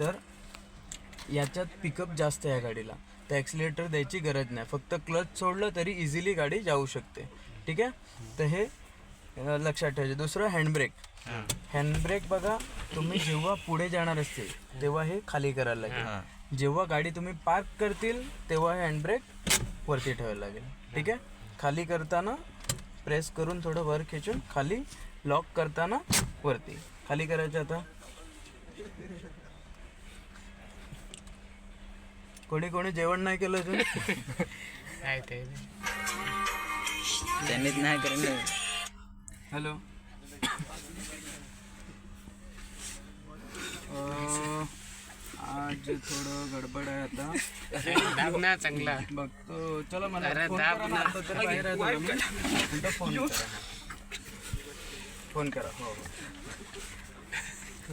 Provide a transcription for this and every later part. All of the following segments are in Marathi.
तर याच्यात पिकअप जास्त आहे या गाडीला. तर ॲक्सिलेटर द्यायची गरज नाही. फक्त क्लच सोडलं तरी इझिली गाडी जाऊ शकते. ठीक आहे? तर हे लक्षात ठेवायचे. दुसरं हँडब्रेक हँडब्रेक बघा तुम्ही जेव्हा पुढे जाणार असतील तेव्हा हे खाली करायला लागेल. जेव्हा गाडी तुम्ही पार्क करतील तेव्हा हे हँडब्रेक वरती ठेवायला लागेल. ठीक आहे? खाली करताना प्रेस करून थोडं वर खेचून खाली लॉक करताना वरती. खाली करायचं आता. कोणी कोणी जेवण नाही केलं अजून? काय ते त्यांनीच नाही करेन हॅलो. अं, आज थोडं गडबड आहे आता. दाब ना चांगला. बघतो. चला मला अरे फोन दाब करा ना. ना. आता तर बाहेर आहे थोडं मी. नंतर फोन करा. फोन करा. हो हो.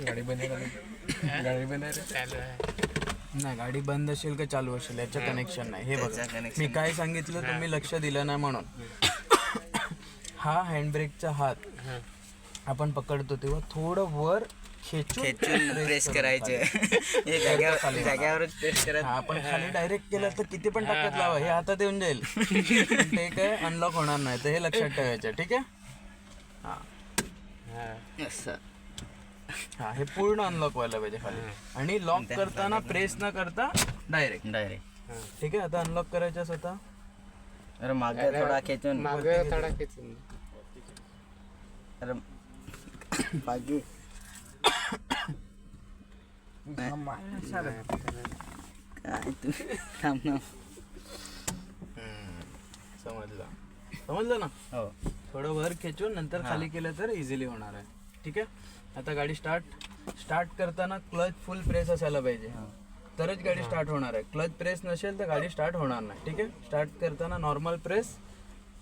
गाडी बंद गाडी बंद चालू आहे. नाही गाडी बंद असेल का चालू असेल याचं कनेक्शन नाही. हे बघा. connection मी काय सांगितलं तुम्ही लक्ष दिलं नाही म्हणून. हा हँडब्रेकचा हात. आपण पकडतो तेव्हा थोडं वर खेचून खेचून प्रेस करायचे. हे जाग्यावर जाग्यावरच प्रेस करत हा, आपण खाली डायरेक्ट केलं तर किती पण ताकद लावा. हे. हातात येऊन जाईल. ते काय अनलॉक होणार नाही. तर हे लक्षात ठेवायचं ठीक आहे? हा. हा असं हा हे पूर्ण अनलॉक व्हायला पाहिजे खाली. आणि लॉक करताना प्रेस न करता डायरेक्ट डायरेक्ट ठीक आहे आता अनलॉक करायचं स्वतः अरे मागे थोडा खेचून. माग थोडा खेचून. अरे बाकी काय तू? थांब ना. समजलं. समजलं ना? हो. थोडं वर खेचून नंतर खाली केलं तर इझिली होणार आहे. ठीक आहे? आता गाडी स्टार्ट स्टार्ट करताना क्लच फुल प्रेस असायला पाहिजे. तरच गाडी स्टार्ट होणार आहे. क्लच प्रेस नसेल तर गाडी स्टार्ट होणार नाही. ठीक आहे? स्टार्ट करताना नॉर्मल प्रेस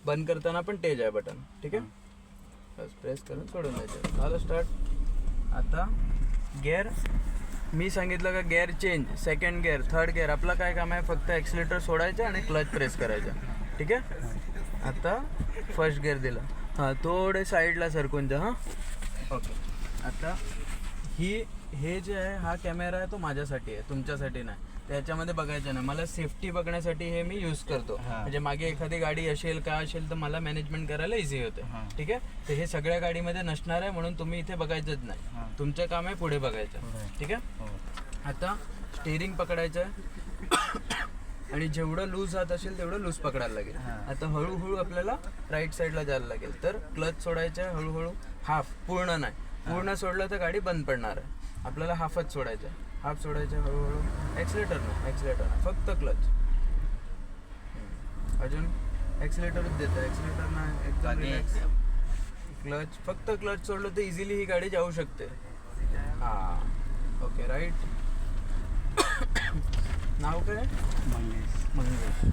बंद करताना पण तेज आहे बटन ठीक आहे? बस प्रेस करून सोडून द्यायचं. झालं स्टार्ट आता गेअर मी सांगितलं का gear change second gear third gear आपलं काय काम आहे? फक्त ॲक्सिलेटर सोडायचं आणि क्लच प्रेस करायचं. ठीक आहे? आता फर्स्ट गेअर दिला. हां थोडे साईडला सरकून जा हां. ओके. आता ही हे जे आहे हा कॅमेरा आहे तो माझ्यासाठी आहे तुमच्यासाठी नाही. त्याच्यामध्ये बघायचं नाही. मला सेफ्टी बघण्यासाठी हे मी यूज करतो. म्हणजे मागे एखादी गाडी असेल काय असेल तर मला मॅनेजमेंट करायला इझी होते. ठीक आहे? तर हे सगळ्या गाडीमध्ये नसणार आहे म्हणून तुम्ही इथे बघायचंच नाही. तुमचं काम आहे पुढे बघायचं. ठीक आहे? हो. आता स्टेअरिंग पकडायचं आहे. आणि जेवढं लूज हात असेल तेवढं लूज पकडायला लागेल. आता हळूहळू आपल्याला राईट साईडला जायला लागेल. तर क्लच सोडायचं हळूहळू हाफ पूर्ण नाही. पूर्ण सोडलं तर गाडी बंद पडणार आहे. आपल्याला हाफच सोडायचं हाफ सोडायचं हळूहळू. ॲक्सिलेटर नाही ॲक्सिलेटर नाही. फक्त क्लच अजून ॲक्सिलेटरच देतं. ॲक्सिलेटर एकदम रिलॅक्स क्लच फक्त क्लच सोडलं तर इझिली ही गाडी जाऊ शकते. हां. ओके राईट नाव काय? मंगेश.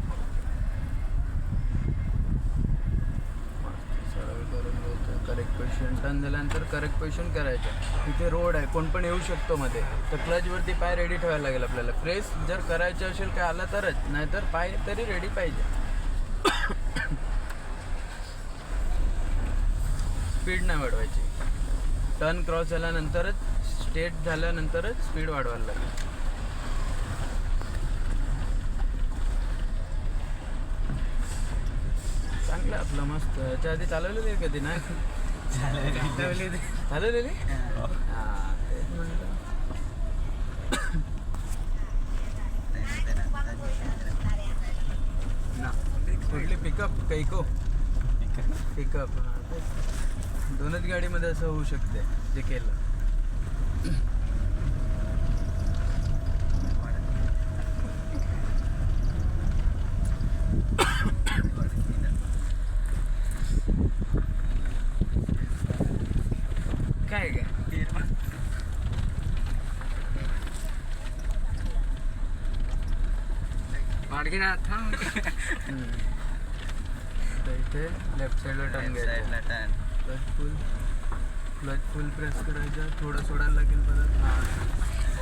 करेक्ट पोझिशन टर्न झाल्यानंतर करेक्ट पोझिशन करायचं. तिथे रोड आहे कोण पण येऊ शकतो मध्ये. तर क्लचवरती पाय रेडी ठेवायला लागेल आपल्याला. प्रेस जर करायचं असेल काय आला तरच नाहीतर पाय तरी रेडी पाहिजे. स्पीड नाही वाढवायची. टर्न क्रॉस झाल्यानंतरच स्टेट झाल्यानंतरच स्पीड वाढवायला लागेल. चांगलं आपलं मस्त. याच्या आधी चालवलेली आहे कधी नाही? चालवलेली? चालवलेली? तेच म्हणलं. ना कुठली पिकअप कैको पिकअप दोनच गाडीमध्ये असं होऊ शकते जे केलं काय काय माडगी ना थांब तर इथे लेफ्ट साईडला टर्न घ्यायचा. Clutch full clutch full press करायचं. थोडं सोडायला लागेल परत. हां.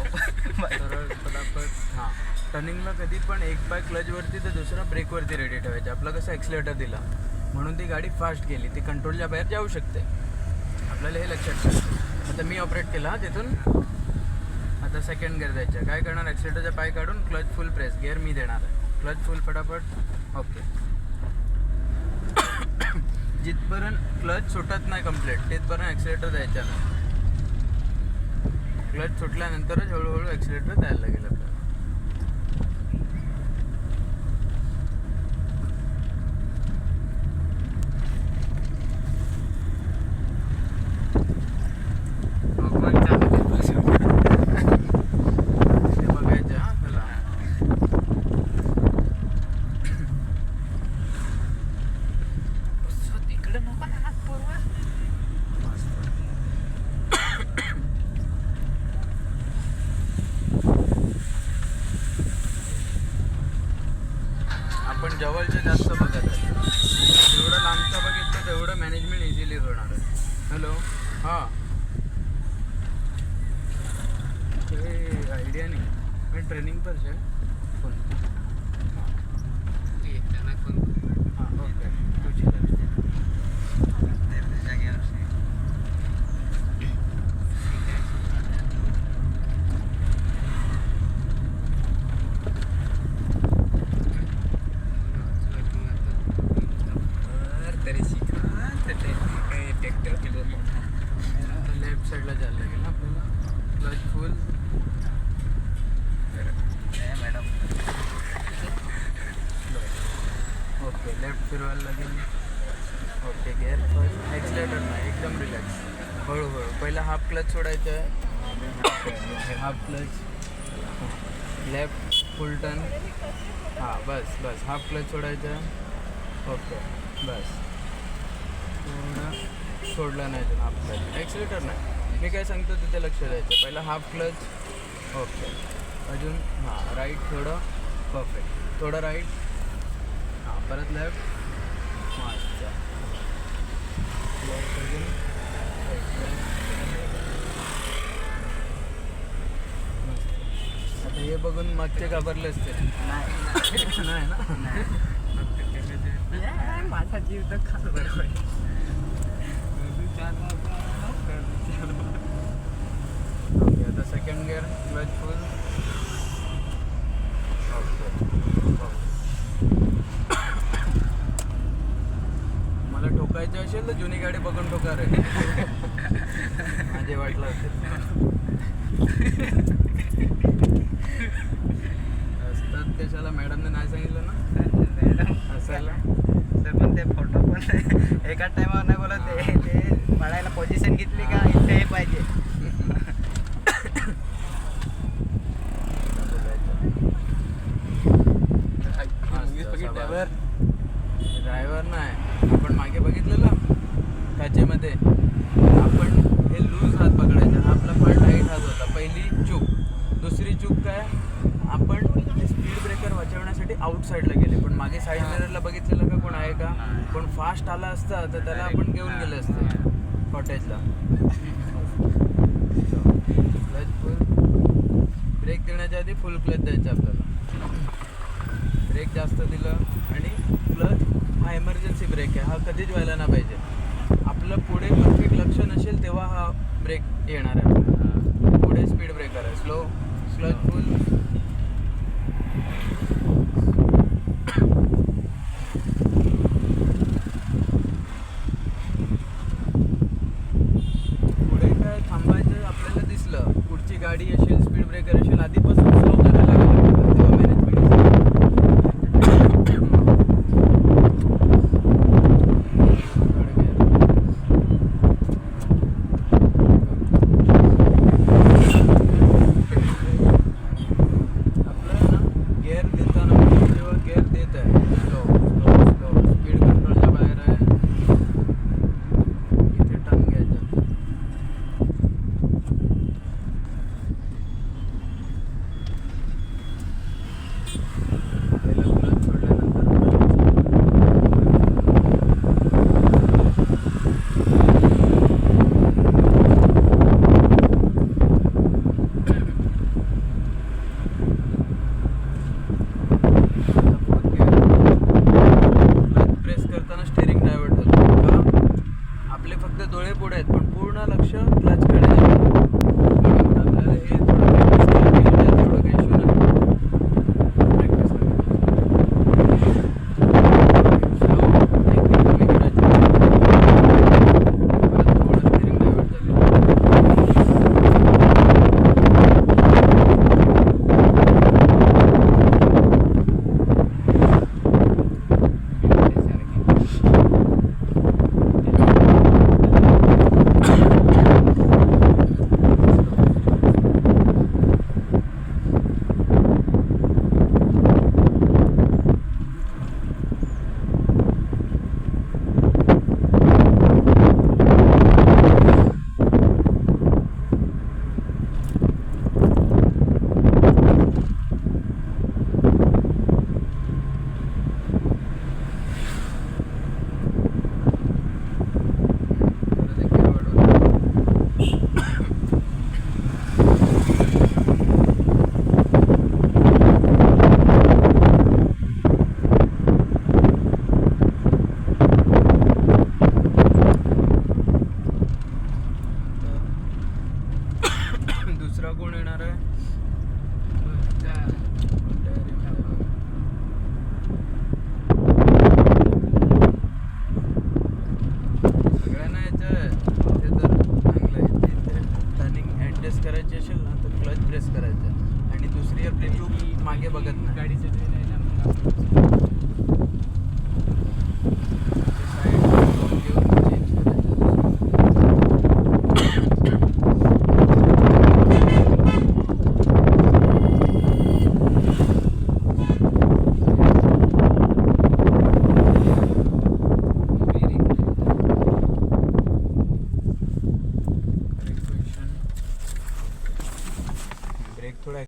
सरळ पटापट हां. टर्निंगला कधी पण एक पाय क्लचवरती तर दुसरा ब्रेकवरती रेडी ठेवायचा. आपला कसं ॲक्सिलेटर दिला. म्हणून ती गाडी फास्ट गेली ती कंट्रोलच्या बाहेर जाऊ शकते. आपल्याला हे लक्षात ठेवायचं आता मी ऑपरेट केला तिथून. आता सेकंड गिअर द्यायचा. काय करणार? ॲक्सिलेटरचा पाय काढून क्लच फुल प्रेस गिअर मी देणार आहे. क्लच फुल फटाफट. ओके जिथपर्यंत क्लच सुटत नाही कंप्लीट तिथपर्यंत ॲक्सिलेटर द्यायचा नाही. क्लच सुटल्यानंतरच हळूहळू ॲक्सिलेटर द्यायला लागेल आपल्याला भगवान चालू ते बघायचं हा त्याला तिकडे नको ना हात पुरवा आपण जवळचे जास्त बघत आहे जेवढं लांबचं बघितलं तेवढं मॅनेजमेंट इझिली होणार आहे. हॅलो हां. आयडिया नाही. मी ट्रेनिंग पर છે फोन हां ओके तुझी तरी शिका ट्रॅक्टर केलं आता लेफ्ट साईडला जायला लागेल ना आपल्याला clutch full madam okay left फिरवायला लागेल ओके गेअर फर्स्ट एक्सलेटर नाही एकदम रिलॅक्स हळूहळू पहिला हाफ क्लच सोडायचं आहे half clutch left full turn हां बस बस. हाफ क्लच सोडायचं आहे ओके बस. थोडं सोडलं नाही तर हाफ क्लच ॲक्सिलेटर नाही. मी काय सांगतो तिथे लक्ष द्यायचं. पहिला हाफ क्लच ओके अजून हां राईट थोडं परफेक्ट थोडं राईट हां परत लेफ्ट मस्त. अजून. आता हे बघून मागचे घाबरले असते नाही ना? माझा जीव तर खाल बरोबर. ओके आता सेकंड गिअर क्लच फुल मला ठोकायचं असेल तर जुनी गाडी बघून ठोका रे. माझे वाटलं असेल. असतात कशाला? मॅडमने नाही सांगितलं ना? असायला? पण ते फोटो पण एकाच टायमावर नाही बोलत पोझिशन घेतली का इथे हे पाहिजे. ड्रायव्हर. नाही. आपण मागे बघितलेलं काचेमध्ये आपण हे लूज हात पकडायचा. आपला पण टाईट हात होता. पहिली चूक. दुसरी चूक काय? आपण स्पीड ब्रेकर वाचवण्यासाठी आउट साईडला गेले. पण मागे साईड मिररला बघितलेलं का कोण आहे का? कोण फास्ट आला असता तर त्याला आपण घेऊन गेले असते. कॉटेजला क्लच फुल ब्रेक देण्याच्या आधी फुल क्लच द्यायचा आपल्याला. ब्रेक जास्त दिलं आणि क्लच हा एमर्जन्सी ब्रेक आहे. हा कधीच व्हायला नाही पाहिजे. आपलं पुढे परफेक्ट लक्ष नसेल तेव्हा हा ब्रेक येणार आहे. पुढे स्पीड ब्रेकर आहे. स्लो क्लच फुल पुढे काय थांबायचं आपल्याला दिसलं पुढची गाडी असेल स्पीड ब्रेकर